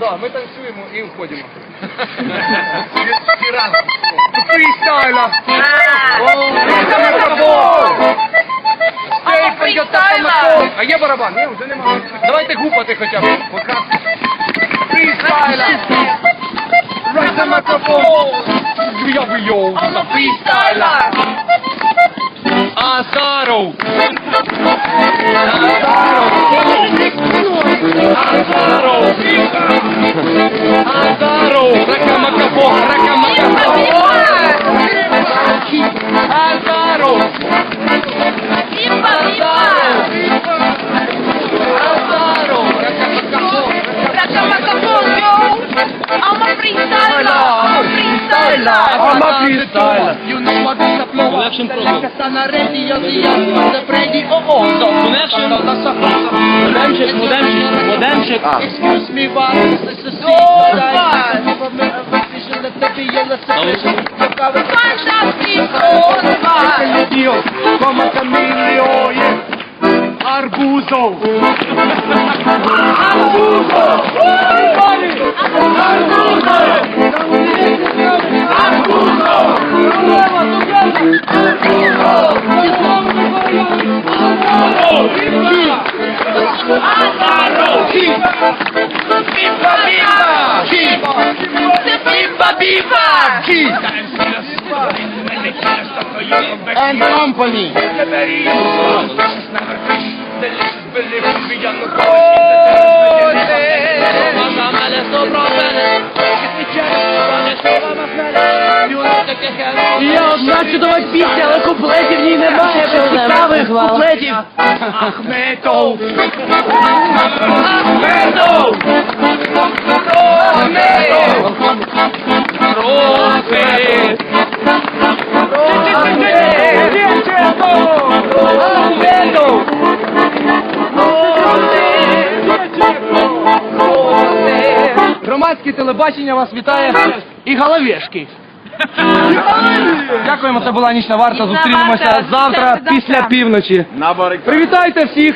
Да, ми танцюємо і входимо. Всі разом. Фрістайла. А є барабан? Ні, вже немає. Давайте гупати хоча б. Фрістайла. Right the microphone. Йо-йо. Фрістайла. Азаров. Азаров. Фрістайла. I'm a freestyler. You know what is the flow Connection The problem. a the the oh oh Connection. Модемчик, модемчик, модемчик. Excuse me but this is the Let the be a lesson Фантастик, онва. Dio, como Camilio, Arbuzov. Бімба, бімба. And company. Є одна чудова пісня, але куплетів в ній немає. Цікавих куплетів. Ахметов. Ахметов. Ахметов. Трофи. Ахметов. Громадське телебачення вас вітає і головешки. Дякуємо, це була нічна варта. Нічна Зустрінемося варта. завтра після півночі. На Привітайте всіх!